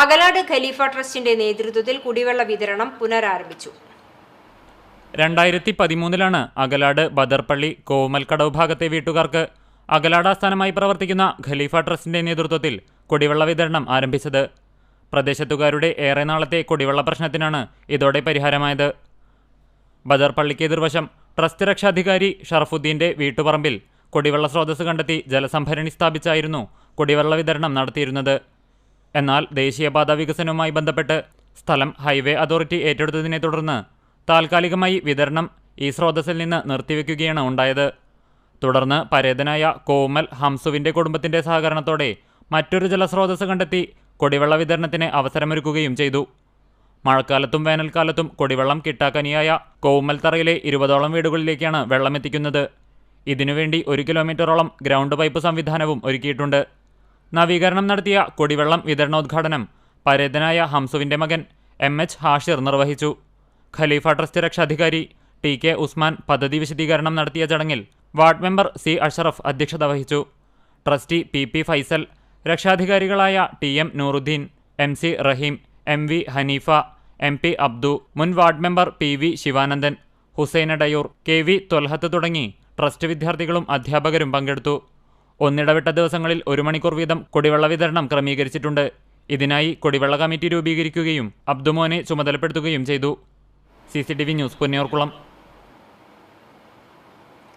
അകലാട് ഖലീഫ ട്രസ്റ്റിന്റെ നേതൃത്വത്തിൽ കുടിവെള്ള വിതരണം പുനരാരംഭിച്ചു. രണ്ടായിരത്തി പതിമൂന്നിലാണ് അകലാട് ബദർപ്പള്ളി കോമൽക്കടവ് ഭാഗത്തെ വീട്ടുകാർക്ക് അകലാട് ആസ്ഥാനമായി പ്രവർത്തിക്കുന്ന ഖലീഫ ട്രസ്റ്റിന്റെ നേതൃത്വത്തിൽ കുടിവെള്ള വിതരണം ആരംഭിച്ചത്. പ്രദേശത്തുകാരുടെ ഏറെ നാളത്തെ കുടിവെള്ള പ്രശ്നത്തിനാണ് ഇതോടെ പരിഹാരമായത്. ബദർപ്പള്ളിക്ക് എതിർവശം ട്രസ്റ്റ് രക്ഷാധികാരി ഷറഫുദ്ദീന്റെ വീട്ടുപറമ്പിൽ കുടിവെള്ള സ്രോതസ് കണ്ടെത്തി ജലസംഭരണി സ്ഥാപിച്ചായിരുന്നു കുടിവെള്ള വിതരണം നടത്തിയിരുന്നത്. എന്നാൽ ദേശീയപാത വികസനവുമായി ബന്ധപ്പെട്ട് സ്ഥലം ഹൈവേ അതോറിറ്റി ഏറ്റെടുത്തതിനെ തുടർന്ന് താൽക്കാലികമായി വിതരണം ഈ സ്രോതസ്സിൽ നിന്ന് നിർത്തിവെക്കുകയാണ് ഉണ്ടായത്. തുടർന്ന് പരേതനായ കോമൽ ഹംസുവിന്റെ കുടുംബത്തിന്റെ സഹകരണത്തോടെ മറ്റൊരു ജലസ്രോതസ് കണ്ടെത്തി കുടിവെള്ള വിതരണത്തിന് അവസരമൊരുക്കുകയും ചെയ്തു. മഴക്കാലത്തും വേനൽക്കാലത്തും കുടിവെള്ളം കിട്ടാക്കനിയായ കോമൽ കോമൽത്തറയിലെ ഇരുപതോളം വീടുകളിലേക്കാണ് വെള്ളമെത്തിക്കുന്നത്. ഇതിനുവേണ്ടി ഒരു കിലോമീറ്ററോളം ഗ്രൗണ്ട് പൈപ്പ് സംവിധാനവും ഒരുക്കിയിട്ടുണ്ട്. നവീകരണം നടത്തിയ കുടിവെള്ളം വിതരണോദ്ഘാടനം പരേതനായ ഹംസുവിന്റെ മകൻ എം എച്ച് ഹാഷിർ നിർവഹിച്ചു. ഖലീഫ ട്രസ്റ്റ് രക്ഷാധികാരി ടി കെ ഉസ്മാൻ പദ്ധതി വിശദീകരണം നടത്തിയ ചടങ്ങിൽ വാർഡ് മെമ്പർ സി അഷറഫ് അധ്യക്ഷത വഹിച്ചു. Trustee P P Faisal രക്ഷാധികാരികളായ T M Nooruddin M C Raheem M V Haneefa M P Abdu മുൻ ward member P V Sivanandan Hussain Adayur K V Tholhath തുടങ്ങി trust വിദ്യാർത്ഥികളും അധ്യാപകരും പങ്കെടുത്തു. ഒന്നിടവിട്ട ദിവസങ്ങളിൽ ഒരു മണിക്കൂർ വീതം കുടിവെള്ള വിതരണം ക്രമീകരിച്ചിട്ടുണ്ട്. ഇതിനായി കുടിവെള്ള കമ്മിറ്റി രൂപീകരിക്കുകയും അബ്ദുമോനെ ചുമതലപ്പെടുത്തുകയും ചെയ്തു. C news പൊന്നിയോർക്കുളം